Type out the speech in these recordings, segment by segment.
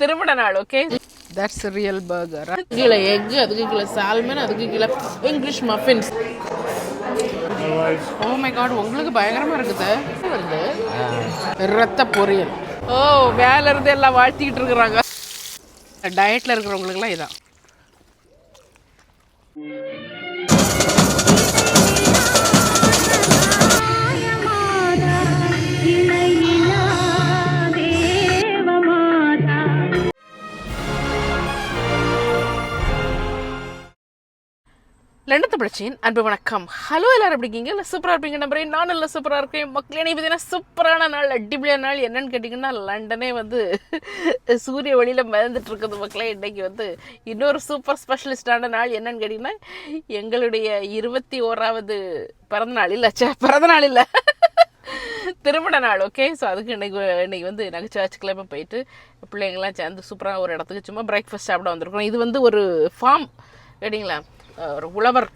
திருமண நாள் okay that's real burger கீழே எக் அதுக்கு கீழே சால்மன் அதுக்கு கீழே English muffins oh my God உங்களுக்கு பயங்கரமா இருக்குது. வந்து ரத்த பொரியல். ஓ வேலை இருந்து எல்லாம் வாழ்த்திக்கிட்டு இருக்கிறாங்க. டயட்ல இருக்கிறவங்களுக்குலாம் இதான். லண்டத்து படிச்சேன் அன்பு வணக்கம். ஹலோ எல்லாரும் எப்படி இருக்கீங்க? இல்லை சூப்பராக இருப்பீங்க நம்புறேன். நான் நல்லா சூப்பராக இருக்கேன். மக்களே நீ பார்த்தீங்கன்னா சூப்பரான நாள் அடிப்படையான நாள். என்னன்னு கேட்டிங்கன்னா லண்டனே வந்து சூரிய வழியில் மிதந்துட்டு இருக்குது மக்களே. இன்னைக்கு வந்து இன்னொரு சூப்பர் ஸ்பெஷலிஸ்டான நாள். என்னன்னு கேட்டிங்கன்னா எங்களுடைய இருபத்தி ஓராவது பிறந்த நாள் இல்லை ச்சே பிறந்த நாள் இல்லை. திருமண நாள் ஓகே ஸோ அதுக்கு இன்னைக்கு இன்னைக்கு வந்து நாங்கள் சர்ச்சுக்கெல்லாம் போயிட்டு பிள்ளைங்கள்லாம் சேர்ந்து சூப்பராக ஒரு இடத்துக்கு சும்மா பிரேக்ஃபாஸ்ட் சாப்பிட வந்திருக்கோம் இது வந்து ஒரு ஃபார்ம் கேட்டிங்களா ஒரு உழவர்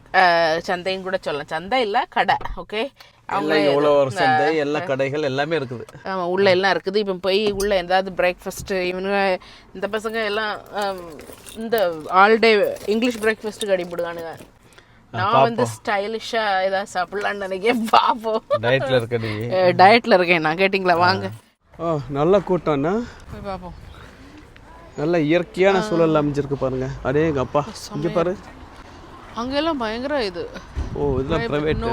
சந்தைன்னு கூட சொல்லலாம். சந்தை இல்லை கடை ஓகே உழவர் சந்தை எல்லா கடைகள் எல்லாமே இருக்குது. ஆமா, உள்ள எல்லாம் இருக்குது. இப்போ போய் உள்ள ஏதாவது பிரேக்ஃபாஸ்ட்டு இவனுங்க இந்த பசங்க எல்லாம் இந்த ஆல் டே இங்கிலீஷ் பிரேக்ஃபாஸ்ட்டுக்கு அடிபடுவானுங்க நான் வந்து ஸ்டைலிஷாக ஏதாவது சாப்பிட்லான்னு நினைக்கிறேன் பார்ப்போம் டயட்ல இருக்க நீ. டயட்டில் இருக்கேன். நான் கேட்டிங்களா? வாங்க. ஓ நல்ல கூட்டம்னா போய் பார்ப்போம் நல்ல இயற்கையான சூழல் அமைஞ்சிருக்கு பாருங்க. அடே எங்க அப்பா இங்க பாரு அங்கெல்லாம் பயங்கர இது. ஓ இதெல்லாம் பிரைவேட் நோ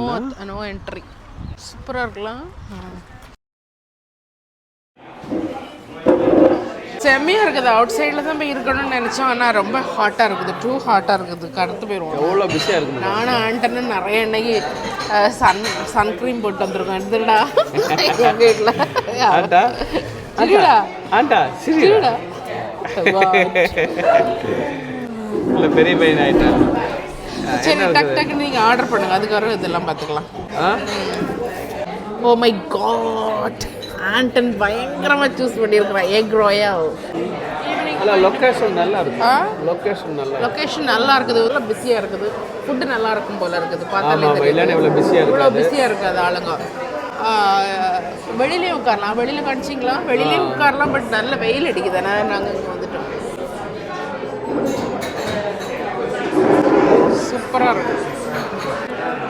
நோ என்ட்ரி சூப்பராக இருக்கலாம். செம்மையாக இருக்குது. அவுட் சைடில் தான் போய் இருக்கணும்னு நினச்சோம். ஆனால் ரொம்ப ஹாட்டாக இருக்குது. டூ ஹாட்டாக இருக்குது. கருத்து போயிடுவோம் எவ்வளோ பிஸியா இருக்கு நானும் ஆண்டனும் நிறைய இன்னைக்கு சன் சன்க்ரீம் போட்டு வந்திருக்கோம். எடுத்துடா எங்கள் வீட்டில் ஆண்டா? ஆண்டா? சரி சரிடா? இல்ல பெரிய பையன் ஆயிட்டான். சரி டக் டக்குன்னு நீங்கள் ஆர்டர் பண்ணுங்க. அதுக்கப்புறம் இதெல்லாம் பார்த்துக்கலாம்? ஓ மை காட் ஆண்டன் பயங்கரமாக சூஸ் பண்ணியிருக்கிறான். எக் ரோயா அல்ல லொக்கேஷன் நல்லா இருக்கு. லொக்கேஷன் நல்லா. லொக்கேஷன் நல்லா இருக்குது. இவ்வளோ பிஸியாக இருக்குது. ஃபுட்டு நல்லா இருக்கும் போல இருக்குது. பார்த்தாலே ஆமா தெரியுது. இல்லைன்னா இவ்வளவு பிஸியா இவ்வளோ பிஸியாக இருக்காது. ஆளுங்க. வெளியிலயும் உட்காரலாம். வெளியில காமிச்சிங்களா? வெளியிலயும் உட்காரலாம் பட் நல்ல வெயில் அடிக்குது. அதனால நாங்கள் இங்கே வந்துட்டோம். சூப்பராக இருக்கும்.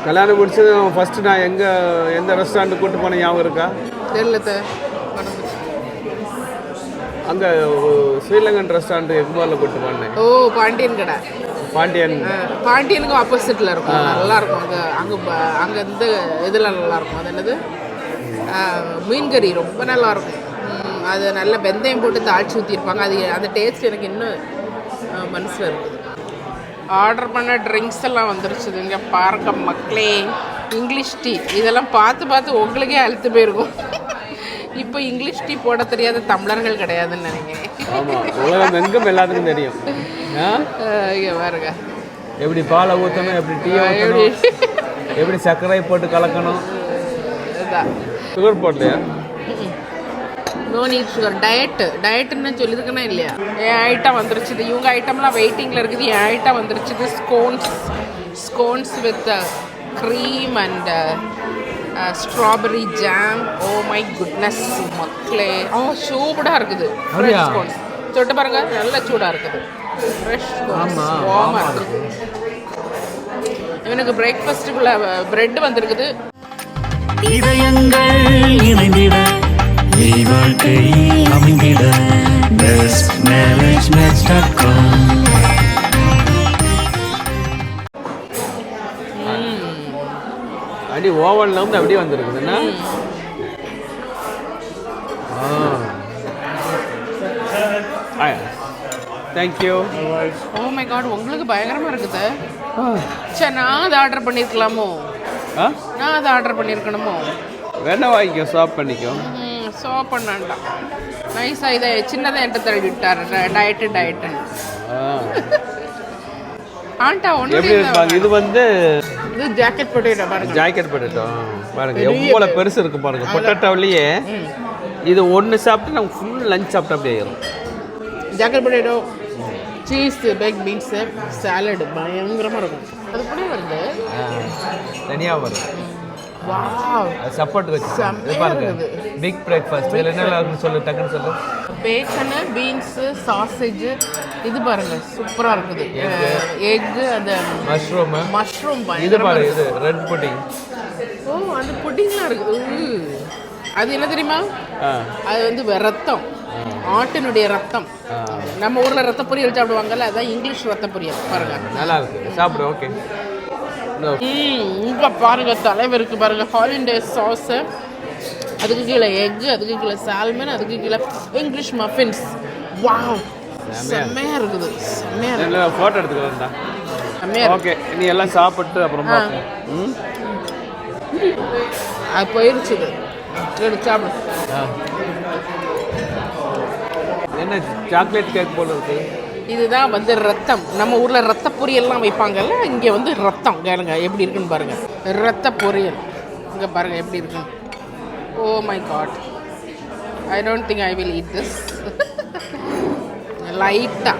கல்யாணம் முடிச்சது ஃபர்ஸ்ட் நான் எங்க எந்த ரெஸ்டாரண்ட் கூட்டு போனேன் ஞாபகம் இருக்கா? தெரியல. அங்க ஸ்ரீலங்கன் ரெஸ்டாரண்ட் எக்மோரில் கூட்டு போனேன். ஓ பாண்டியன் கடை. பாண்டியன். பாண்டியனுக்கு ஆப்போசிட்டில் இருக்கும். நல்லா இருக்கும். அங்கே அங்கே அங்கே இந்த இதில் நல்லா இருக்கும். அது என்னது? மீன் கறி ரொம்ப நல்லா இருக்கும். அது நல்ல வெந்தயம் போட்டு தாளிச்சு ஊற்றிருப்பாங்க அது அந்த டேஸ்ட் எனக்கு இன்னும் மனசில் இருக்குது ஆர்டர் பண்ண ட்ரிங்க்ஸ் எல்லாம் வந்துருச்சு. இங்கே பாருங்க மக்களே இங்கிலீஷ் டீ இதெல்லாம் பார்த்து பார்த்து உங்களுக்கே அழுத்து போயிருக்கும். இப்போ இங்கிலீஷ் டீ போட தெரியாத தமிழர்கள் கிடையாதுன்னு நினைக்கிறேன். உலகம் எங்கும் எல்லாத்துக்கும் தெரியும்? இங்கே பாருங்க. எப்படி பாலை ஊற்றணும் எப்படி டீ எப்படி சர்க்கரை போட்டு கலக்கணும்? சுகர் போடலையா? நோ நீட் சுகர் டயட்டு டயட்டுன்னு சொல்லியிருக்கேனா இல்லையா? என் ஐட்டம் வந்துருச்சு. இது இவங்க ஐட்டம்லாம் வெயிட்டிங்கில் இருக்குது. என் ஐட்டம் வந்துருச்சு. இது scones scones with cream and strawberry jam oh my goodness மக்களே. ஓ சூப்பராக இருக்குது? ஸ்கோன்ஸ் தொட்டு பாருங்க. நல்ல சூடாக இருக்குது. ஃப்ரெஷ் வார்மாக இருக்குது. இவனுக்கு பிரேக்ஃபாஸ்ட்டுக்குள்ள பிரெட் வந்திருக்குது. இதயங்கள் இணைந்திட நீ வாழ்க்கை அமைந்திட best marriage match dot com அடி ஓவனில் வந்து அப்படியே வந்திருக்குதுண்ணா ஆ. தேங்க்யூ ஓ மை காட் உங்களுக்கு பயங்கரமாக இருக்குது. சரி நான் அதை ஆர்டர் பண்ணியிருக்கலாமோ ஆ? நான் அதை ஆர்டர் பண்ணியிருக்கணுமோ வேணா வாங்கிக்கோ ஸ்டாப் பண்ணிக்கோ. ம் சோ பண்ணான்டா நைஸாக இதை சின்னதாக என்கிட்ட தள்ளி விட்டார். டயட்டு டயட்டுன்னு. ஆ. ஆண்டா ஒன்று இது வந்து இது ஜாக்கெட் போட்டு பாருங்க. ஜாக்கெட் போட்டுட்டோம். பாருங்க எவ்வளோ பெருசு இருக்கு பாருங்க. பொட்டேட்டோவிலேயே இது ஒன்று சாப்பிட்டு நம்ம ஃபுல் லஞ்ச் சாப்பிட்டு அப்படியே ஆயிரும். Jacket potato cheese baked beans salad பயங்கரமாக இருக்கும். அது கூட வருது. தனியாக அது சப்போர்ட் வச்சு. பாருங்க. பிக் பிரேக்ஃபாஸ்ட் இதில் என்ன சொல்லு டக்குன்னு சொல்லு. பேக்கனு பீன்ஸு சாசேஜ் இது பாருங்க. சூப்பராக இருக்குது. எக்கு அந்த மஷ்ரூமு மஷ்ரூம் இது பயங்கரமா பாரு இருக்கு. இது ரெட் புட்டிங் ஓ அந்த புட்டிங்லாம் இருக்குது. அது என்ன தெரியுமா? அது வந்து ரத்தம். ஆட்டினுடைய ரத்தம். நம்ம ஊர்ல ரத்த பொரியல் சாப்பிடுவாங்கல்ல அதான் இங்கிலீஷ் ரத்த பொரியல். பாருங்க. நல்லா இருக்கு. சாப்பிடு ஓகே. இங்க பாருங்க தலைவருக்கு பாருங்க ஹாலிண்டே சாஸ் அதுக்கு கீழே எக் அதுக்கு கீழே சால்மன் அதுக்கு கீழே இங்கிலீஷ் மஃபின்ஸ் வாவ் செம்மையா இருக்குது. செம்மையா இருக்குது ஃபோட்டோ எடுத்துக்கிறேன்டா செம்மையா ஓகே நீ எல்லாம் சாப்பிட்டு அப்புறம் அது போயிருச்சு இது. சாப்பிடு. என்ன சாக்லேட் கேக் போல இருக்கு? இதுதான் வந்து ரத்தம். நம்ம ஊர்ல ரத்த பொரியல்லாம் வைப்பாங்கல்ல இங்க வந்து ரத்தம். கேளுங்க எப்படி இருக்குன்னு பாருங்க. ரத்த பொரியல் இங்க பாருங்க எப்படி இருக்குன்னு ஓ my god I don't think I will eat this. லைட்டா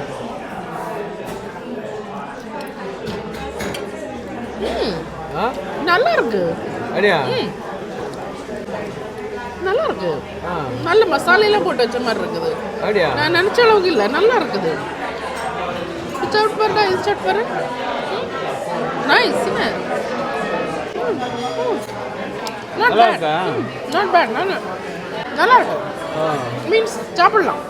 ஆ. நல்லா இருக்கு அடியா நல்லா இருக்கு ஆ. நல்ல மசாலையெல்லாம் போட்டு வச்ச மாதிரி இருக்குது. நான் நினச்ச அளவுக்கு இல்லை நல்லா இருக்குது. பாருடா இது சாப்பிட்டு பாரு நைஸ் நாட் நல்லா பேட் இருக்கா? நாட் பேட் நல்லா நல்லா இருக்கு. ஆ. மீன்ஸ் சாப்பிடலாம்.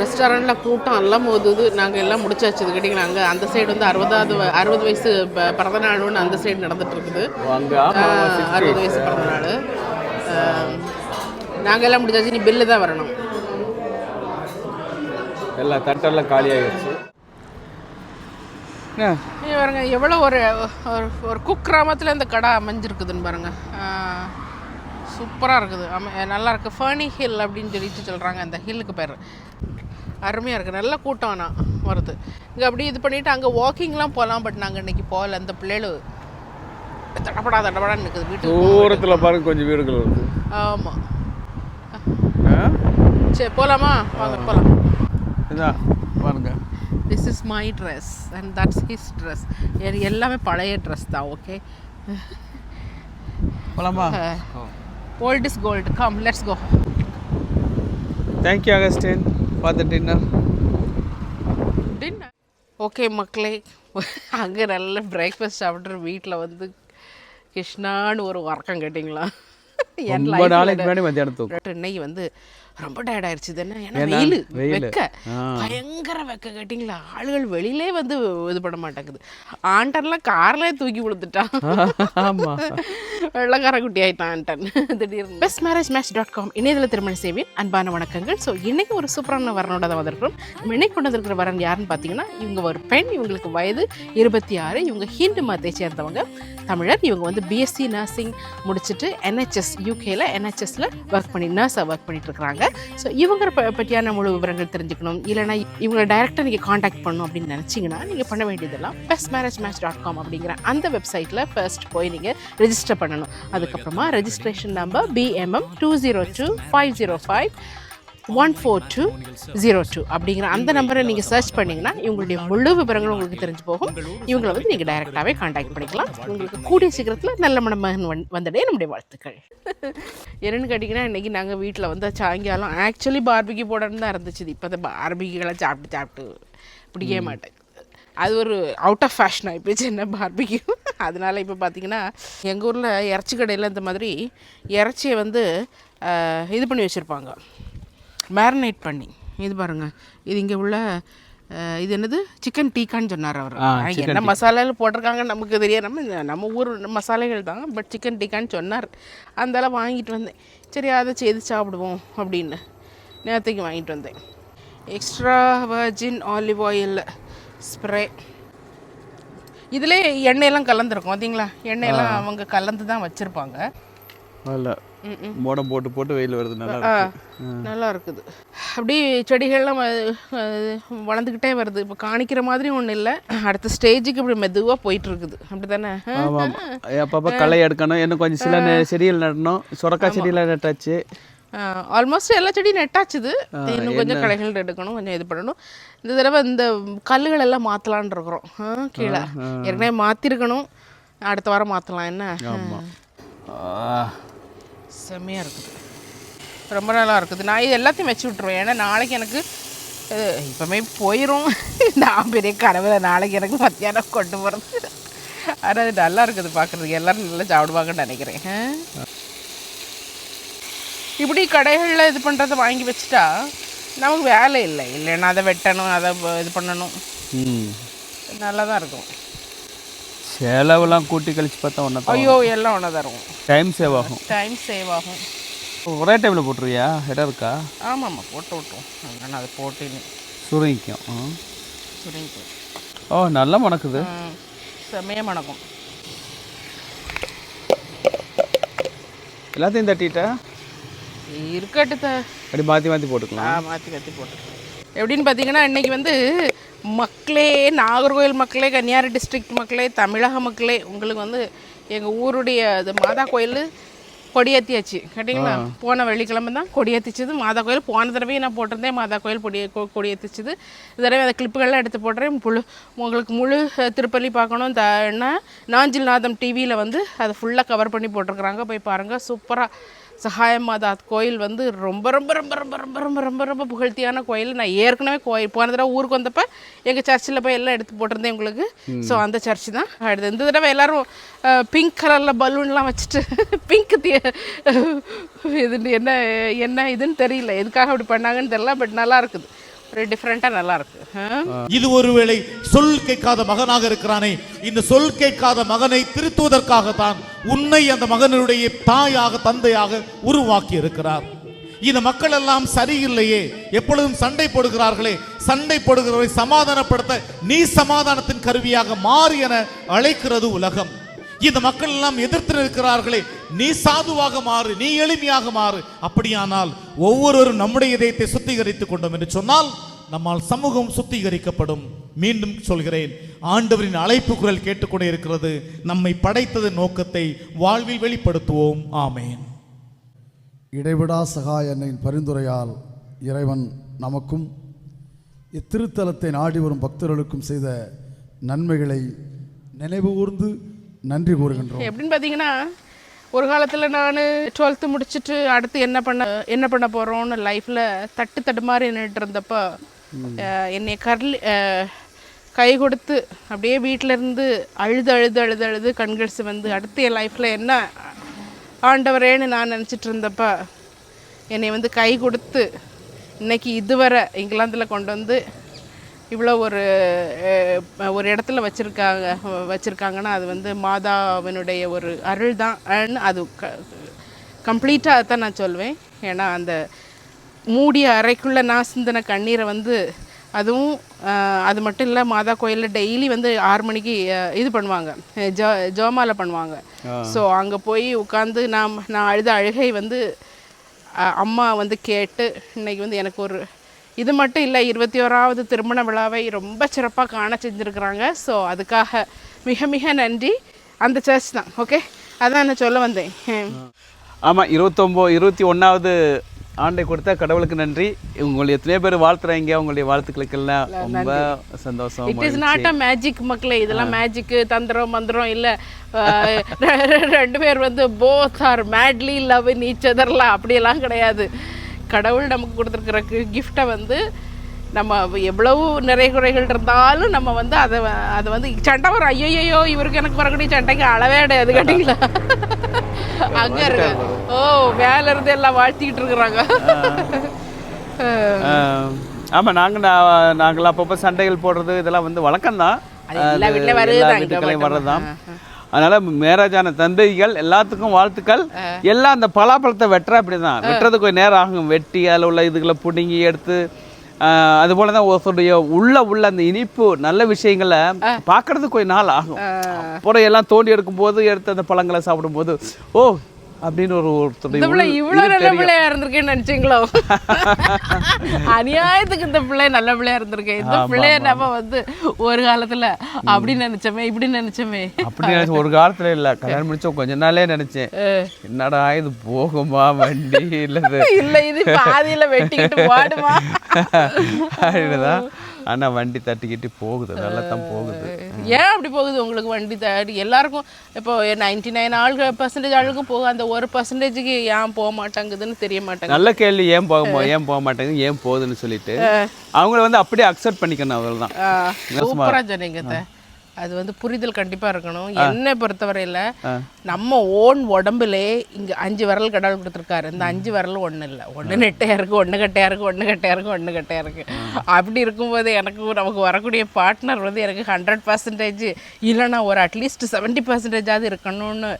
ரெஸ்டாரண்ட்டில் கூட்டம் எல்லாம் போகுது நாங்கள் எல்லாம் முடிச்சாச்சு. இது கேட்டிங்களா? அங்கே அந்த சைடு வந்து அறுபதாவது அறுபது வயசு பிறந்த நாளுன்னு அந்த சைடு நடந்துட்டு இருக்குது. ஓ, அங்க ஆமா ஆமா, ஆஹ், 60. அறுபது வயசு பிறந்த நாள் நாங்கள் எல்லாம் முடிச்சாச்சு. நீ பில்லு தான் வரணும். எல்லாம் தட்டெல்லாம் காலி ஆகிடுச்சு இங்க பாருங்க எவ்வளோ ஒரு ஒரு ஒரு குக் கிராமத்தில் இந்த கடை அமைஞ்சிருக்குதுன்னு பாருங்க. சூப்பராக இருக்குது. அம நல்லா இருக்குது ஃபர்னி ஹில் அப்படின்னு சொல்லிட்டு சொல்கிறாங்க அந்த ஹில்லுக்கு பேர். அருமையாக இருக்குது நல்ல கூட்டம் ஆனால் வருது. இங்கே அப்படியே இது பண்ணிவிட்டு அங்கே வாக்கிங்லாம் போகலாம் பட் நாங்கள் இன்னைக்கு போகல. அந்த பிள்ளைகள் தடப்படா தடப்படான்னு இருக்குது வீட்டுக்கு தூரத்தில் பாருங்க கொஞ்சம் வீடுகள் இருக்கு. ஆமாம்? சரி போகலாமா வாங்க போகலாம் இதான் பாருங்க. This is my dress and that's his dress எல்லாமே பழைய ட்ரெஸ் தான் ஓகே போலாமா? Old is gold come let's go thank you Augustine for the dinner dinner okay மக்களே அங்கே நல்ல பிரேக்ஃபாஸ்ட் சாப்பிட்டு வீட்டில் வந்து கிருஷ்ணான்னு ஒரு உறக்கம் கேட்டிங்களா? என் ரொம்ப நாளைக்கு முன்னாடி மத்தியானம் தூக்கம் இன்னைக்கு வந்து ரொம்ப டயர்ட் ஆயிடுச்சு தானே ஏன்னா ஏன்னா? வெயில். வெக்க. பயங்கர வெக்க கேட்டிங்களா? ஆளுகள் வெளியிலே வந்து இது பண்ண மாட்டேங்குது. ஆண்டன்லாம் கார்லேயே தூக்கி விழுந்துட்டான் ஆமா. வெள்ளக்கார குட்டி ஆயிட்டான் ஆண்டன். திடீர்னு. Best marriage match dot com இணையதள திருமண சேவை அன்பான வணக்கங்கள். ஸோ இன்னைக்கு ஒரு சூப்பரான வரனோட தான் வந்திருக்கிறோம். இன்னைக்கு கொண்டு வந்திருக்கிற வரன் யாருன்னு பார்த்தீங்கன்னா இவங்க ஒரு பெண் இவங்களுக்கு வயது இருபத்தி ஆறு. இவங்க ஹிந்து மதத்தை சேர்ந்தவங்க. தமிழர் இவங்க வந்து பிஎஸ்சி நர்சிங் முடிச்சுட்டு என்ஹெச்எஸ் யூகேல என்ஹெச்எஸ்ல ஒர்க் பண்ணி நர்ஸாக ஒர்க் பண்ணிட்டு இருக்காங்க ஸோ இவங்க பற்றியான முழு விவரங்கள் தெரிஞ்சுக்கணும். இல்லைனா இவங்களை டேரெக்டாக நீங்கள் காண்டாக்ட் பண்ணணும் அப்படின்னு நினச்சிங்கன்னா நீங்கள் பண்ண வேண்டியதெல்லாம் best marriage match dot com அப்படிங்கிற அந்த வெப்சைட்டில் ஃபர்ஸ்ட் போய் நீங்கள் ரெஜிஸ்டர் பண்ணணும். அதுக்கப்புறமா registration number BMM two zero two five zero five one four two zero two அப்படிங்கிற அந்த நம்பரை நீங்கள் சர்ச் பண்ணிங்கன்னா இவங்களுடைய முழு விவரங்களும் உங்களுக்கு தெரிஞ்சு போகும். இவங்களை வந்து நீங்கள் டைரெக்டாகவே காண்டாக்ட் பண்ணிக்கலாம். உங்களுக்கு கூடிய சீக்கிரத்தில் நல்ல மணமகன் வந் வந்தடே நம்முடைய வாழ்த்துக்கள். என்னென்னு கேட்டிங்கன்னா இன்றைக்கி நாங்கள் வீட்டில் வந்து சாயங்காலம் ஆக்சுவலி பார்பிக்கு போடணும்னு தான் இருந்துச்சு. இப்போ இந்த பார்பிக்குகளை சாப்பிட்டு சாப்பிட்டு பிடிக்கவே மாட்டேன். அது ஒரு அவுட் ஆஃப் ஃபேஷன் ஆகிப்போச்சு என்ன பார்பிக்கு அதனால இப்போ பார்த்தீங்கன்னா எங்கள் ஊரில் இறைச்சி கடையில் இந்த மாதிரி இறைச்சியை வந்து இது பண்ணி வச்சுருப்பாங்க. மேரினேட் பண்ணி. இது பாருங்க. இது இங்கே உள்ள இது என்னது? சிக்கன் டீக்கான்னு சொன்னார் அவர். என்ன மசாலாவில் போட்டிருக்காங்க நமக்கு தெரியாது. நம்ம நம்ம ஊர் மசாலைகள் தான் பட் சிக்கன் டீக்கான்னு சொன்னார். அந்தால வாங்கிட்டு வந்தேன். சரி அதை செய்து சாப்பிடுவோம் அப்படின்னு நேரத்துக்கு வாங்கிட்டு வந்தேன். Extra virgin olive oil spray இதிலே எண்ணெயெல்லாம் கலந்துருக்கும் பார்த்தீங்களா எண்ணெயெல்லாம் அவங்க கலந்து தான் வச்சுருப்பாங்க மோடம் போட்டு போட்டு வெயில் வருது நல்லா நல்லா இருக்குது. அப்படி செடிகள்லாம் வளர்ந்துக்கிட்டே வருது. இப்போ காணிக்கிற மாதிரி ஒன்றும் இல்லை. அடுத்த ஸ்டேஜுக்கு இப்படி மெதுவாக போயிட்டு இருக்குது அப்படி தானே ஆமாம் அப்பப்போ களை எடுக்கணும். இன்னும் கொஞ்சம் சில செடிகள் நடணும். சுரக்காய் செடியெல்லாம் நட்டாச்சு. ஆல்மோஸ்ட் எல்லா செடியும் நெட்டாச்சுது. இன்னும் கொஞ்சம் களைகள் எடுக்கணும் கொஞ்சம் இது பண்ணணும். இந்த தடவை இந்த கல்லுகள் எல்லாம் மாற்றலான் இருக்கிறோம். கீழே. ஏற்கனவே மாற்றிருக்கணும் அடுத்த வாரம் மாற்றலாம் என்ன? செம்மையாக இருக்குது. ரொம்ப நல்லா இருக்குது. நான் இது எல்லாத்தையும் வச்சு விட்ருவேன் ஏன்னா நாளைக்கு எனக்கு இப்போமே போயிடும் நான் பெரிய கனவுல நாளைக்கு எனக்கு மத்தியானம் கொண்டு போகிறது ஆனால் அது நல்லா இருக்குது பார்க்குறதுக்கு. எல்லோரும் நல்லா சாப்பிடுவாங்கன்னு நினைக்கிறேன்? இப்படி கடைகளில் இது பண்ணுறத வாங்கி வச்சுட்டா நமக்கு வேலை இல்லை. இல்லைன்னா அதை வெட்டணும் அதை இது பண்ணணும். நல்லா தான் இருக்கும். செலவெல்லாம் கூட்டி கழிச்சு பார்த்தா ஒன்றா ஐயோ எல்லாம் ஒன்றா தான் இருக்கும். டைம் சேவ் ஆகும். டைம் சேவ் ஆகும். ஒரே டைமில் போட்டுருவியா? இடம் இருக்கா? ஆமாம்மா போட்டு விட்டோம் அதனால் அதை போட்டு சுருங்கிக்கும். ஆ. சுருங்கி ஓ நல்லா மணக்குது. செம்மையாக மணக்கும். எல்லாத்தையும் தட்டிட்டா இருக்கட்டு அப்படி மாற்றி மாற்றி போட்டுக்கலாம். மாற்றி மாற்றி போட்டு எப்படின்னு பார்த்தீங்கன்னா இன்னைக்கு வந்து மக்களே நாகர்கோவில் மக்களே கன்னியாகுமரி டிஸ்ட்ரிக்ட் மக்களே தமிழக மக்களே உங்களுக்கு வந்து எங்கள் ஊருடைய இது மாதா கோயில் கொடியேற்றியாச்சு கேட்டிங்களா? போன வெள்ளிக்கிழமை தான் கொடியேற்றிச்சது மாதா கோயில் போன தடவையும் நான் போட்டிருந்தேன். மாதா கோயில் கொ- கொடியேற்றிச்சது இந்த தடவை அந்த கிளிப்புகள்லாம் எடுத்து போடுறேன். முழு உங்களுக்கு முழு திருப்பள்ளி பார்க்கணும். த என்ன நாஞ்சில் நாதம் டிவியில் வந்து அதை ஃபுல்லாக கவர் பண்ணி போட்டிருக்கிறாங்க. போய் பாருங்கள் சூப்பராக சகாய மாதா கோயில் வந்து ரொம்ப ரொம்ப ரொம்ப ரொம்ப ரொம்ப ரொம்ப ரொம்ப ரொம்ப புகழ்த்தியான கோயில். நான் ஏற்கனவே கோயில் போன தடவை ஊருக்கு வந்தப்போ எங்கள் சர்ச்சில் போய் எல்லாம் எடுத்து போட்டிருந்தேன் உங்களுக்கு. ஸோ அந்த சர்ச் தான். அடுத்து இந்த தடவை எல்லாரும் பிங்க் கலரில் பலூன்லாம் வச்சுட்டு பிங்க் இது என்ன என்ன இதுன்னு தெரியல. எதுக்காக அப்படி பண்ணாங்கன்னு தெரியல பட் நல்லா இருக்குது. ஒரு டிஃப்ரெண்ட்டாக நல்லா இருக்கு இது ஒருவேளை சொல் கேட்காத மகனாக இருக்கிறானே. இந்த சொல் கேட்காத மகனை திருத்துவதற்காகத்தான் உன்னை அந்த மகனுடைய தாயாக தந்தையாக உருவாக்கி இருக்கிறார். இந்த மக்கள் எல்லாம் சரியில்லையே. எப்பொழுதும் சண்டை போடுகிறார்களே சண்டை போடுகிறவரை சமாதானப்படுத்த நீ சமாதானத்தின் கருவியாக மாறு என அழைக்கிறது உலகம். இந்த மக்கள் எல்லாம் எதிர்த்து நிற்கிறார்களே நீ சாதுவாக மாறு நீ எளிமையாக மாறு. அப்படியானால் ஒவ்வொருவரும் நம்முடைய இதயத்தை சுத்திகரித்துக் கொண்டோம் என்று சொன்னால் நம்மால் சமூகம் சுத்திகரிக்கப்படும். மீண்டும் சொல்கிறேன் ஆண்டவரின் அழைப்பு குரல் கேட்டுக்கொண்டே இருக்கிறது. நம்மை படைத்தது நோக்கத்தை வாழ்வில் வெளிப்படுத்துவோம். ஆமேன். இடைவிடா சகாய அன்னையின் பரிந்துரையால் இறைவன் நமக்கும் இத்திருத்தலத்தை நாடி வரும் பக்தர்களுக்கும் செய்த நன்மைகளை நினைவு கூர்ந்து நன்றி கூறுகின்றோம். எப்படின்னு பார்த்தீங்கன்னா ஒரு காலத்தில் நான் டுவெல்த்து முடிச்சுட்டு அடுத்து என்ன பண்ண என்ன பண்ண போகிறோன்னு லைஃப்பில் தட்டு தட்டு மாதிரி நின்றுட்டு இருந்தப்போ என்னை கர்லி கை கொடுத்து அப்படியே வீட்டில் இருந்து அழுது அழுது அழுது அழுது கண்கள் சிவந்து அடுத்து என் லைஃப்பில் என்ன ஆண்டவரேன்னு நான் நினச்சிட்டு இருந்தப்ப என்னை வந்து கை கொடுத்து இன்னைக்கு இதுவரை இங்கிலாந்தில் கொண்டு வந்து இவ்வளோ ஒரு ஒரு இடத்துல வச்சுருக்காங்க வச்சுருக்காங்கன்னா அது வந்து மாதாவினுடைய ஒரு அருள் தான் அது க கம்ப்ளீட்டாக தான் நான் சொல்வேன். ஏன்னா அந்த மூடிய அறைக்குள்ளே நான் சிந்தின கண்ணீரை வந்து அதுவும் அது மட்டும் இல்லை மாதா கோயிலில் டெய்லி வந்து ஆறு மணிக்கு இது பண்ணுவாங்க. ஜோ ஜோமால பண்ணுவாங்க. ஸோ அங்கே போய் உட்காந்து நான் நான் அழுத அழுகை வந்து அம்மா வந்து கேட்டு இன்னைக்கு வந்து எனக்கு ஒரு இது மட்டும் இல்லை இருபத்தி ஓராவது திருமண விழாவை ரொம்ப சிறப்பாக காண செஞ்சுருக்குறாங்க. ஸோ அதுக்காக மிக மிக நன்றி. அந்த சர்ச் தான் ஓகே அதான் நான் சொல்ல வந்தேன். ஆமாம் இருபத்தொம்போ இருபத்தி ஒன்றாவது ஆண்டை கொடுத்த கடவுளுக்கு நன்றி. உங்களை எத்தனையோ பேர் வாழ்த்துறாங்க. உங்களுடைய வாழ்த்துக்களுக்கெல்லாம் ரொம்ப சந்தோஷம் it is not a magic மக்களே. இதெல்லாம் மேஜிக்கு தந்திரம் மந்திரம் இல்லை. ரெண்டு பேர் வந்து போத் ஆர் மேட்லி லவ் அதர்லாம் அப்படியெல்லாம் கிடையாது. கடவுள் நமக்கு கொடுத்துருக்கிற கிஃப்டை வந்து நம்ம எவ்வளவு நிறை குறைகள் இருந்தாலும் நம்ம வந்து அதை அதை வந்து சண்டை வரும். ஐயோ இவருக்கு எனக்கு வரக்கூடிய சண்டைக்கு அளவே கிடையாது கேட்டிங்களா? அங்கே இருக்கு ஓ மேல இருந்து எல்லாம் வாழ்த்திக்கிட்டு இருக்கிறாங்க. ஆமாம் நாங்கள் நாங்கள் அப்பப்போ சண்டைகள் போடுறது இதெல்லாம் வந்து வழக்கம்தான். எல்லா வீட்டுக்களையும் இங்க வர்றதுதான். அதனால மேரேஜான தந்தைகள் எல்லாத்துக்கும் வாழ்த்துக்கள். எல்லாம் அந்த பலாப்பழத்தை வெட்டுற அப்படிதான். வெட்டுறதுக்கு கொஞ்சம் நேரம் ஆகும். வெட்டி அதில் உள்ள இதுகளை பிடுங்கி எடுத்து ஆஹ், அது போல தான் ஒருத்தருடைய உள்ள உள்ள அந்த இனிப்பு நல்ல விஷயங்களை பார்க்கறதுக்கு கொஞ்சம் நாள் ஆகும். அப்புறம் எல்லாம் தோண்டி எடுக்கும்போது எடுத்து அந்த பழங்களை சாப்பிடும்போது ஓ அப்படின்னு ஒரு உள் இவ்வளோ நல்ல. பிள்ளையா இருந்திருக்கேன்னு நினைச்சீங்களோ? அநியாயத்துக்கு இந்த பிள்ளை நல்ல பிள்ளையா இருந்திருக்கேன் இந்த பிள்ளைய நம்ம வந்து ஒரு காலத்துல அப்படி நினைச்சோமே இப்படி நினைச்சோமே. அப்படி நினைச்சேன் ஒரு காலத்துல இல்ல. கல்யாணம் முடிச்ச கொஞ்ச நாளே நினைச்சேன். என்னடா இது போகுமா வண்டி இல்லது இல்ல இது பாதியில வெட்டிக்கிட்டு பாடுமா அப்படின்னுதான் ஆனா வண்டி தட்டிக்கிட்டு போகுது நல்லா தான் போகுது ஏன் அப்படி போகுது உங்களுக்கு வண்டி தாடி எல்லாருக்கும் இப்போ நைன்டி நைன் ஆளுங்க பர்சன்டேஜ் ஆளுக்கும் போகும் அந்த ஒரு பர்சன்டேஜுக்கு ஏன் போக மாட்டாங்குதுன்னு தெரிய மாட்டாங்க நல்ல கேள்வி ஏன் போக ஏன் போக மாட்டேங்குது ஏன் போகுதுன்னு சொல்லிட்டு. அவங்கள வந்து அப்படியே அக்செப்ட் பண்ணிக்கணும் அவ்வளவுதான் சூப்பரா சொன்னீங்க அத்தை. அது வந்து புரிதல் கண்டிப்பா இருக்கணும். என்னை பொறுத்தவரையில நம்ம ஓன் உடம்புலே இங்க அஞ்சு விரல் கடவுள் கொடுத்துருக்காரு. இந்த அஞ்சு விரல் ஒண்ணு இல்ல. ஒண்ணு நெட்டையா இருக்கு ஒண்ணு கட்டையா இருக்கு ஒண்ணு கட்டையா இருக்கு ஒண்ணு கட்டையா இருக்கு. அப்படி இருக்கும்போது எனக்கு நமக்கு வரக்கூடிய பார்ட்னர் வந்து எனக்கு ஹண்ட்ரட் பர்சன்டேஜ் இல்லைன்னா ஒரு அட்லீஸ்ட் செவன்ட்டி பர்சன்டேஜாவது இருக்கணும்னு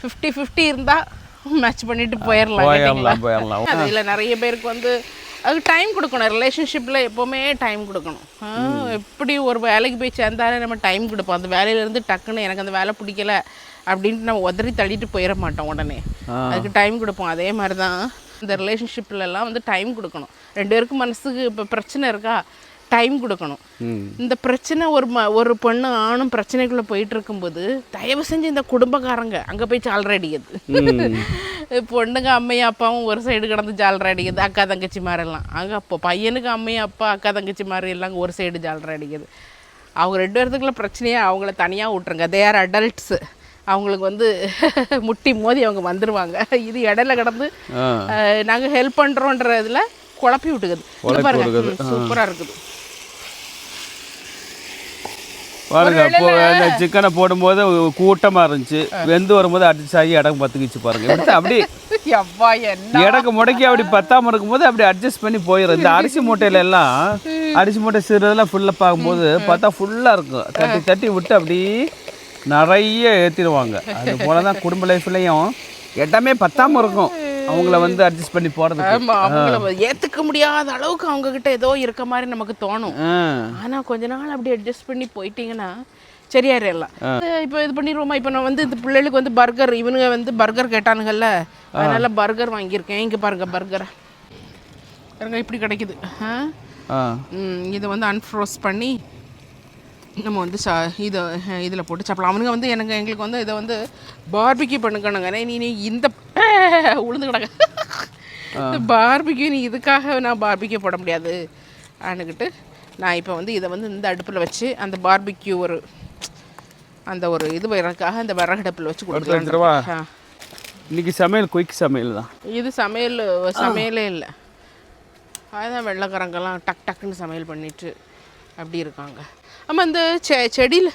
ஃபிஃப்டி ஃபிஃப்டி இருந்தா மேட்ச் பண்ணிட்டு போயிடலாம் கேட்டிங்களா? போயிடலாம் போயிடலாம் அது இல்லை நிறைய பேருக்கு வந்து அதுக்கு டைம் கொடுக்கணும். ரிலேஷன்ஷிப்பில் எப்போவுமே டைம் கொடுக்கணும். எப்படி ஒரு வேலைக்கு போய் சேர்ந்தாலே நம்ம டைம் கொடுப்போம். அந்த வேலையிலேருந்து டக்குன்னு எனக்கு அந்த வேலை பிடிக்கல அப்படின்ட்டு நம்ம உதறி தள்ளிட்டு போயிட மாட்டோம் உடனே. அதுக்கு டைம் கொடுப்போம். அதே மாதிரி தான் இந்த ரிலேஷன்ஷிப்லலாம் வந்து டைம் கொடுக்கணும். ரெண்டு பேருக்கும் மனசுக்கு இப்போ பிரச்சனை இருக்கா? டைம் கொடுக்கணும். இந்த பிரச்சனை ஒரு ம ஒரு பொண்ணு ஆணும் பிரச்சனைக்குள்ளே போயிட்டு இருக்கும்போது தயவு செஞ்சு இந்த குடும்பக்காரங்க அங்கே போய் சால்ரை அடிக்குது பொண்ணுங்க அம்மையும் அப்பாவும் ஒரு சைடு கிடந்து ஜாலரை அடிக்குது அக்கா தங்கச்சி மாதிரிலாம் அங்கே அப்போ பையனுக்கு அம்மையும் அப்பா அக்கா தங்கச்சி மாதிரி எல்லாம் ஒரு சைடு ஜாலரை அடிக்குது அவங்க ரெண்டு பேர்த்துக்குள்ள பிரச்சனையே அவங்கள தனியாக விட்ருங்க தே ஆர் அடல்ட்ஸு அவங்களுக்கு வந்து முட்டி மோதி அவங்க வந்துடுவாங்க இது இடையில கிடந்து நாங்கள் ஹெல்ப் பண்ணுறோன்ற இதில் குழப்பி விட்டுக்குது. பாருங்க. சூப்பராக இருக்குது. பாருங்க இப்போ இந்த சிக்கனை போடும்போது கூட்டமா இருந்துச்சு. வெந்து வரும்போது அடிச்சு ஆகி இடம் பத்துக்கிச்சு பாருங்க. அப்படி இடக்கு முடக்கி அப்படி பத்தாம இருக்கும்போது அப்படி அட்ஜஸ்ட் பண்ணி போயிடும் இந்த அரிசி மூட்டையில எல்லாம் அரிசி மூட்டை சிறுதெல்லாம் ஃபுல்லாக பார்க்கும்போது பார்த்தா ஃபுல்லாக இருக்கும். தட்டி தட்டி விட்டு அப்படி நிறைய ஏற்றிடுவாங்க அது போல தான் குடும்ப லைஃப்லையும் இடமே பத்தாம இருக்கும். அவங்கள வந்து அட்ஜஸ்ட் பண்ணி ஆமா அவங்கள ஏத்துக்க முடியாத அளவுக்கு அவங்க கிட்ட ஏதோ இருக்க மாதிரி நமக்கு தோணும். ஆனா கொஞ்ச நாள் அப்படி அட்ஜஸ்ட் பண்ணி போயிட்டீங்கன்னா சரியாயிடலாம் இப்போ இது பண்ணிடுவோமா? இப்போ நான் வந்து இந்த பிள்ளைகளுக்கு வந்து பர்கர் இவனுங்க வந்து பர்கர் கேட்டானுங்கல்ல அதனால பர்கர் வாங்கியிருக்கேன். இங்க பாருங்க பர்கரை பாருங்க இப்படி கிடைக்குது. இதை வந்து அன்ஃப்ரோஸ் பண்ணி நம்ம வந்து சா இதை இதில் போட்டு சாப்பிடலாம். அவனுங்க வந்து எனக்கு எங்களுக்கு வந்து இதை வந்து பார்பிக்யூ பண்ணுக்கணுங்க நீ நீ இந்த உளுந்து கிடக்க இந்த பார்பிக்யூ நீ இதுக்காக நான் பார்பிக்யூ போட முடியாது. ஆனுக்கிட்டு நான் இப்போ வந்து இதை வந்து இந்த அடுப்பில் வச்சு அந்த பார்பிக்யூ ஒரு அந்த ஒரு இது வரக்காக இந்த விறகடுப்பில் வச்சு? கொடுக்கலாம். இன்னைக்கு சமையல் குயிக் சமையல் தான். இது சமையல் சமையலே இல்லை. அதுதான் வெள்ளைக்காரங்கெல்லாம் டக் டக்குன்னு சமையல் பண்ணிட்டு அப்படி இருக்காங்க. ஆமாம் இந்த செ செடியில்.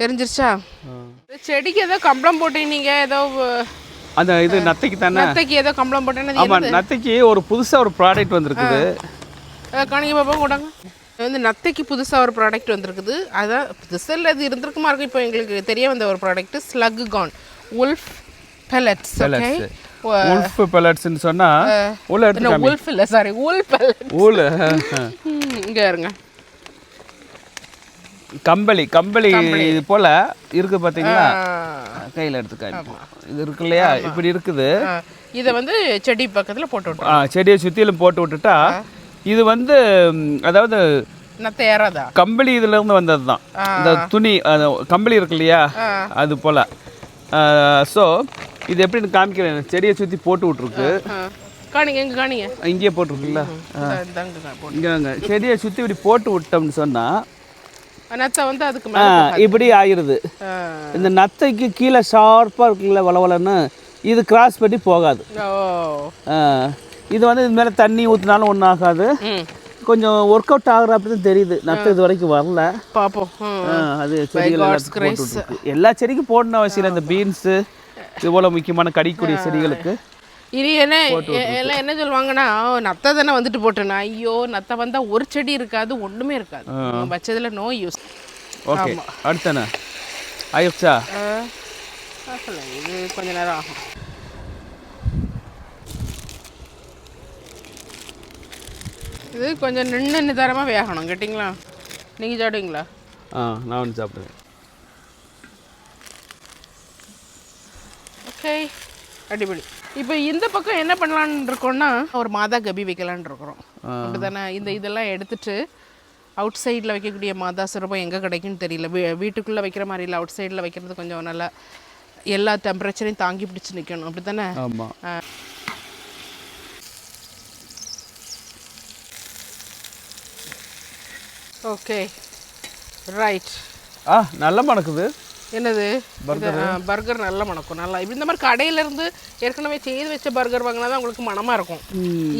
தெரிஞ்சிருச்சா இந்த செடிக்கு ஏதோ கம்பளம் போட்டீங்க ஏதோ அந்த இது நத்தைக்கு தானே? நத்தைக்கு ஏதோ கம்பளம் போட்டேன்னு ஆமா நத்தைக்கு ஒரு புதுசா ஒரு ப்ராடக்ட் வந்திருக்குது. காணிங்க பாப்பா கூடாங்க வந்து நத்தைக்கு புதுசாக ஒரு ப்ராடக்ட் வந்திருக்குது. அதான் புதுசாக இல்லை இது இருந்திருக்குமா இருக்கும். இப்போ எங்களுக்கு தெரிய வந்த ஒரு product slug gone wool pellets okay wool பெலட்ஸ்னு சொன்னா உள்ள எடுத்து காமி. உல்ஃப் இல்லை சாரி உல் pellets. ஊழு இங்கே இருங்க. கம்பளி கம்பளி இது போல இருக்கு பாத்தீங்களா? கையில எடுத்து காமிப்போம். இது இருக்கு இல்லையா? இப்படி இருக்குது. இதை வந்து செடி பக்கத்தில் போட்டு ஆ, செடியை சுத்திலும் போட்டு விட்டுட்டா இது வந்து அதாவது கம்பளி இதுல இருந்து வந்தது தான் இந்த துணி கம்பளி இருக்கு இல்லையா? அது போல. ஸோ இது எப்படின்னு காமிக்கிறேன். செடியை சுத்தி போட்டு விட்டுருக்கு. காணிங்க எங்க காணிங்க. இங்கேயே போட்டிருக்குல்ல? இங்கே செடியை சுத்தி இப்படி போட்டு விட்டோம்னு சொன்னா நத்தை வந்து அதுக்கு இப்படி ஆயிருது. இந்த நத்தைக்கு கீழே ஷார்ப்பாக இருக்குல்ல வளவலன்னு இது கிராஸ் பண்ணி போகாது. இது வந்து இது மேலே தண்ணி ஊற்றினாலும் ஒன்றும் ஆகாது. கொஞ்சம் ஒர்க் அவுட் ஆகுற அப்படி தான் தெரியுது. நத்தை இது வரைக்கும் வரல. பார்ப்போம் அது செடிகள். எல்லா செடிக்கும் போடணும் அவசியம் இல்லை. இந்த பீன்ஸு இது போல முக்கியமான கடிக்கூடிய செடிகளுக்கு. இனி என்ன? எல்லாம் என்ன சொல்லுவாங்கன்னா "ஓ, நத்தை தானே வந்துட்டு போட்டேனா? ஐயோ நத்தை வந்தா ஒரு செடி இருக்காது ஒண்ணுமே இருக்காது. வச்சதுல நோ யூஸ் ஓகே அடுத்தண்ணா ஆயிடுச்சா? இது கொஞ்ச நேரம் ஆகும். இது கொஞ்சம் நின்று நிதானமாக வேகணும் கேட்டிங்களா? நீங்கள் சாப்பிடுவீங்களா? ஆ நான் வந்து சாப்பிடுவேன். ஓகே அடிப்படி இப்போ இந்த பக்கம் என்ன பண்ணலான்னு இருக்கோம்னா ஒரு மாதா கபி வைக்கலான்னு இருக்கிறோம். அப்படிதானே? இந்த இதெல்லாம் எடுத்துட்டு அவுட் சைடில் வைக்கக்கூடிய மாதா சிறப்பம் எங்கே கிடைக்குன்னு தெரியல. வீ வீட்டுக்குள்ளே வைக்கிற மாதிரி இல்லை அவுட் சைடில் வைக்கிறது கொஞ்சம் நல்லா எல்லா டெம்பரேச்சரையும் தாங்கி பிடிச்சி நிற்கணும் அப்படி தானே ஆமாம் ஓகே ரைட் ஆ நல்ல மணக்குது. என்னது? பர்கர் நல்ல மணக்கும் நல்லா. இந்த மாதிரி கடையில இருந்து ஏற்கனவே செய்து வச்ச பர்கர் வாங்கினா தான் உங்களுக்கு மணமா இருக்கும்.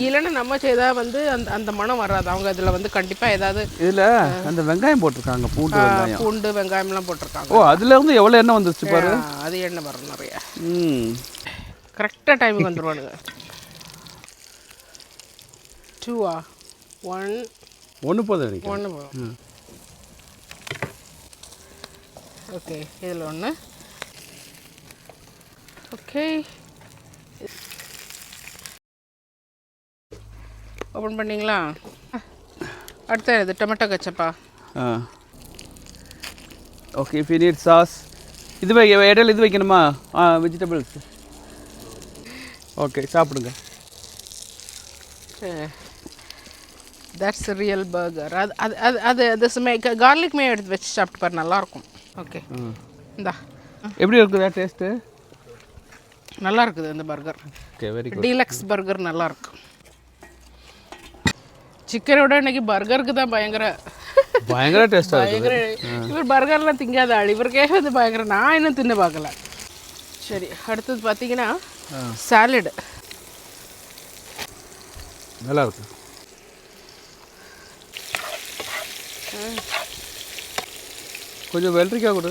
இல்லைன்னா நம்ம செய்தா வந்து அந்த அந்த மனம் வராது. அவங்க இதில் வந்து கண்டிப்பாக ஏதாவது இதில் அந்த வெங்காயம் போட்டிருக்காங்க பூண்டு வெங்காயம். பூண்டு வெங்காயம்லாம் போட்டிருக்காங்க. ஓ அதுல இருந்து எவ்வளோ எண்ணெய் வந்துருச்சு பாரு? அது எண்ணெய் வரும் நிறைய. ம். கரெக்டாக டைமுக்கு வந்துடுவானுங்க டூவா ஒன் ஒன்று போதும் ஒன்று போதும் ஓகே இதில் ஒன்று ஓகே. ஓப்பன் பண்ணிங்களா? அடுத்த இது டொமேட்டோ கச்சப்பா ஆ? ஓகே need சாஸ் இது வை இடையில இது வைக்கணுமா? ஆ வெஜிடபிள்ஸ் ஓகே. சாப்பிடுங்க தட்ஸ் ரியல் பர்கர் அது அது அது அது கார்லிக் மே எடுத்து வச்சு சாப்பிட்டு பாரு நல்லாயிருக்கும் ஓகே. இந்தா. எப்படி இருக்குதா டேஸ்ட்டு நல்லா இருக்குது இந்த burger okay very good deluxe burger நல்லா இருக்கு. சிக்கனோட இன்னைக்கு பர்கருக்கு தான் பயங்கர பயங்கர இருக்குது. பயங்கர இவர் பர்கர்லாம் திங்காத ஆள். இவருக்கே வந்து பயங்கர நான் இன்னும் தின்னு பார்க்கல. சரி அடுத்தது பார்த்தீங்கன்னா சாலடு நல்லா இருக்கு. கொஞ்சம் வெள்ளரிக்காய் கொடு.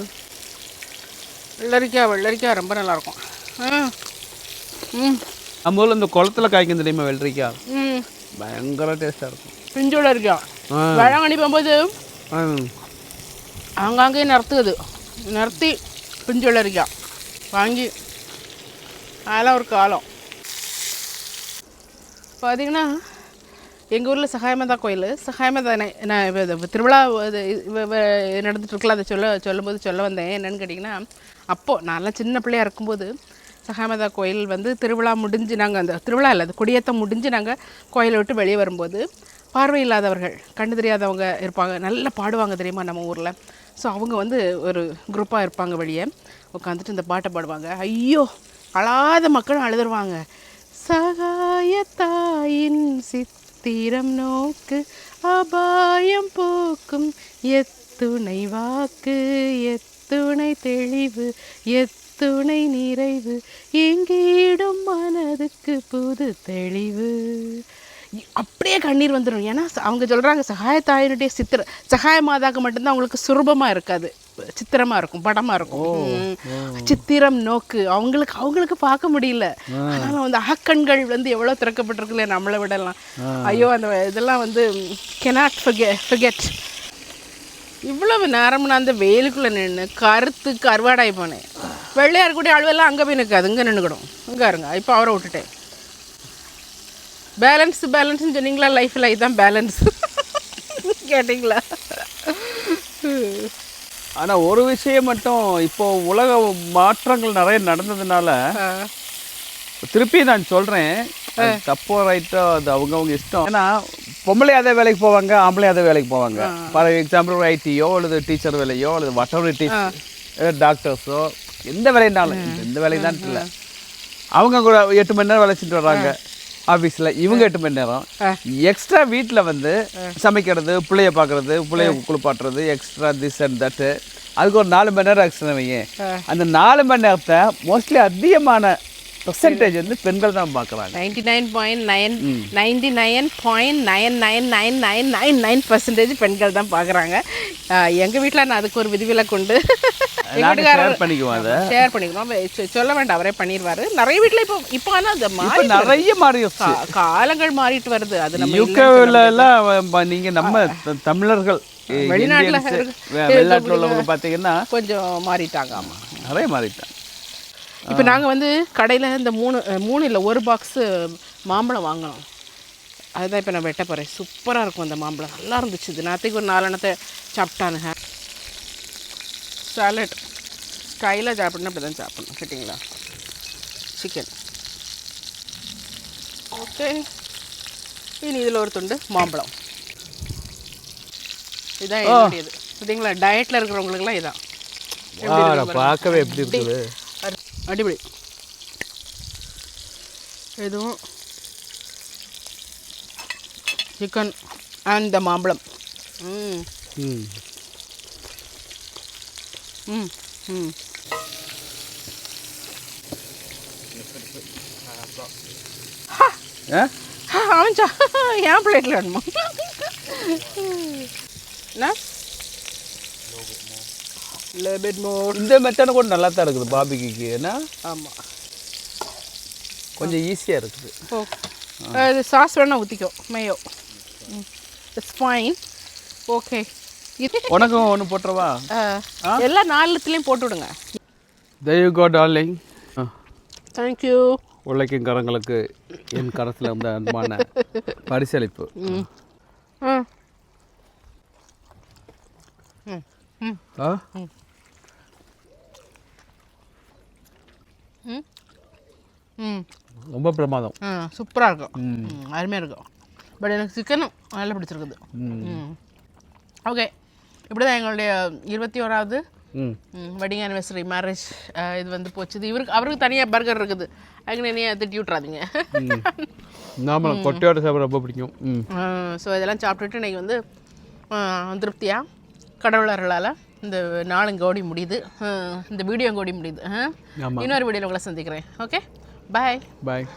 வெள்ளரிக்காய் வெள்ளரிக்காய் ரொம்ப நல்லா இருக்கும் ம். நம்ம ஊரில் இந்த குளத்துல காய்க்கும் தெரியுமா வெள்ளரிக்காய்? ம். பயங்கர டேஸ்ட்டாக இருக்கும். பிஞ்சோட இருக்கா. வேளாங்கண்ணி போகும்போது ஆ. ஆங்காங்கே நிறுத்துது. நிறுத்தி பிஞ்சு வெள்ளரிக்கா வாங்கி அதெல்லாம் ஒரு காலம். பார்த்தீங்கன்னா எங்கள் ஊரில் சகாயமதா கோயில். சகாயமதா நான் திருவிழா இது அதை சொல்ல சொல்லும்போது சொல்ல வந்தேன். என்னென்னு கேட்டிங்கன்னா அப்போது நான்லாம் சின்ன பிள்ளையா இருக்கும்போது சகாமதா கோயில் வந்து திருவிழா முடிஞ்சு நாங்கள் அந்த திருவிழா இல்லை அது கொடியேற்றம் முடிஞ்சு நாங்கள் கோயிலை விட்டு வெளியே வரும்போது பார்வை இல்லாதவர்கள் கண்ணு தெரியாதவங்க இருப்பாங்க. நல்லா பாடுவாங்க தெரியுமா நம்ம ஊரில்? ஸோ அவங்க வந்து ஒரு குரூப்பாக இருப்பாங்க வெளியே. உட்காந்துட்டு இந்த பாட்டை பாடுவாங்க. ஐயோ அழாத மக்களும் அழுதுருவாங்க. சகாய தாயின் சித்திரம் நோக்கு அபாயம் போக்கும். எத்துணை வாக்கு எத்துணை தெளிவு எத்துணை நிறைவு. எங்கீடும் மனதுக்கு புது தெளிவு. அப்படியே கண்ணீர் வந்துடும் ஏன்னா அவங்க சொல்கிறாங்க சகாயத்தாயினுடைய சித்திர சகாய மாதாக்கு மட்டும்தான் அவங்களுக்கு சுரூபமாக இருக்காது. சித்திரமாக இருக்கும் படமாக இருக்கும். சித்திரம் நோக்கு அவங்களுக்கு அவங்களுக்கு பார்க்க முடியல. ஆனாலும் அந்த அகக்கண்கள் வந்து எவ்வளோ திறக்கப்பட்டிருக்குல்ல நம்மளை விடலாம். ஐயோ அந்த இதெல்லாம் வந்து கெனாட் ஃபெகெட் இவ்வளவு நேரம் நான் அந்த வெயிலுக்குள்ளே நின்று கருத்து கருவாடாய் போனேன். வெள்ளையா இருக்கக்கூடிய அழுவெல்லாம் அங்கே போய் நிற்காது இங்கே நின்றுக்கிடும் இங்கே இருங்க இப்போ அவரை விட்டுட்டேன். பேலன்ஸ் பேலன்ஸ்னு சொன்னீங்களா? லைஃப்பில் இதுதான் பேலன்ஸ் கேட்டிங்களா? ஆனா ஒரு விஷயம் மட்டும் இப்போ உலக மாற்றங்கள் நிறைய நடந்ததுனால திருப்பி நான் சொல்றேன். அது தப்போ ரைட்டோ அது அவங்கவங்க இஷ்டம். ஏன்னா பொம்பளை அதே வேலைக்கு போவாங்க ஆம்பளை அதே வேலைக்கு போவாங்க. ஃபார் எக்ஸாம்பிள் ஒரு ஐடியோ அல்லது டீச்சர் வேலையோ அல்லது வட்டவர் டாக்டர்ஸோ எந்த வேலைனாலும் எந்த வேலை தான் இல்லை. அவங்க கூட எட்டு மணி நேரம் வேலை செஞ்சுட்டு வர்றாங்க. ஆஃபீஸில் இவங்க எட்டு மணி நேரம். எக்ஸ்ட்ரா வீட்டில் வந்து சமைக்கிறது பிள்ளைய பார்க்குறது பிள்ளைய குளிப்பாட்டுறது எக்ஸ்ட்ரா திஸ் அண்ட் தட்டு அதுக்கு ஒரு நாலு மணி நேரம் எக்ஸ்ட்ரா வைங்க அந்த நாலு மணி நேரத்தை மோஸ்ட்லி அதிகமான பெர்சன்டேஜ் வந்து பெண்கள் தான் பார்க்குறாங்க. Ninety nine point nine ninety nine point nine nine nine nine nine nine percentage பெண்கள் தான் பார்க்குறாங்க. எங்கள் வீட்டில் நான் அதுக்கு ஒரு விதிவிலக்கு உண்டு. ஷேர் பண்ணிக்குவோம் அதை. ஷேர் பண்ணிக்கிறோம் சொ- சொல்ல வேண்டாம் அவரே பண்ணிடுவாரு நிறைய வீட்டில் இப்போ இப்போ ஆனால் அது மாறி நிறைய கா- காலங்கள் மாறிட்டு வருது. அது நம்ம நீங்க நம்ம தமிழர்கள் வெளிநாட்டுல வெளிநாட்டுல உள்ளவங்க பார்த்தீங்கன்னா கொஞ்சம் மாறிட்டாங்க ஆமாம் நிறைய மாறிட்டாங்க. இப்போ நாங்கள் வந்து கடையில் இந்த மூணு மூணு இல்லை ஒரு பாக்ஸு மாம்பழம் வாங்கினோம். அதுதான் இப்போ நான் வெட்ட போகிறேன் சூப்பராக இருக்கும் அந்த மாம்பழம். நல்லா இருந்துச்சு. இது நேற்றுக்கு ஒரு நாலெண்ணத்தை சாப்பிட்டானுங்க. சாலட் ஸ்டைலாக சாப்பிடணும் அப்படி தான் சாப்பிடணும். கேட்டிங்களா? சிக்கன் ஓகே இனி இதில் ஒரு துண்டு மாம்பழம். இதான் என்னுடையது. பார்த்தீங்களா டயட்டில் இருக்கிறவங்களுக்குலாம் இதான். பார்க்கவே எப்படி இருக்குது. அடி- அடிப்பொலி இதுவும் சிக்கன் அண்ட் த மாம்பழம் ம் ம் ம் ஆ லேபிட் மோர் இந்த மெத்தட் கூட நல்லா தான் இருக்குது பாபிக்கு ஏன்னா ஆமாம் கொஞ்சம் ஈஸியாக இருக்குது. ஓ. இது சாஸ் வேணா ஊற்றிக்கோ மேயோ இட்ஸ் ஃபைன் ஓகே உனக்கும் ஒன்று போட்டுறவா? அஹ், எல்லா நாலுத்துலேயும் போட்டு விடுங்க தெய்வ கோ டார்லிங் தேங்க்யூ உழைக்கும் கரங்களுக்கு என் கரத்தில் இருந்த அன்பான பரிசளிப்பு. ம். ஆ. ம்? ரொம்ப பிரமாதம். சூப்பராக இருக்கும். ம். அருமையாக இருக்கும். பட் எனக்கு சிக்கனும் நல்லா பிடிச்சிருக்குது. ம். ஓகே இப்படி தான் எங்களுடைய இருபத்தி ஓராவது வெட்டிங் ஆனிவர்சரி மேரேஜ் இது வந்து போச்சுது இவருக்கு அவருக்கு தனியாக பர்கர் இருக்குது. அதுக்கு என்னைய திட்டி விட்றாதீங்க நாம கொட்டையோட சாப்பிட ரொம்ப பிடிக்கும். ம். ஸோ இதெல்லாம் சாப்பிட்டுட்டு இன்னைக்கு வந்து திருப்தியாக கடவுள் அருளால். இந்த நாளும் கோடி முடியுது. இந்த வீடியோ கோடி முடியுது. இன்னொரு வீடியோவில் உங்களை சந்திக்கிறேன். ஓகே பாய் பாய்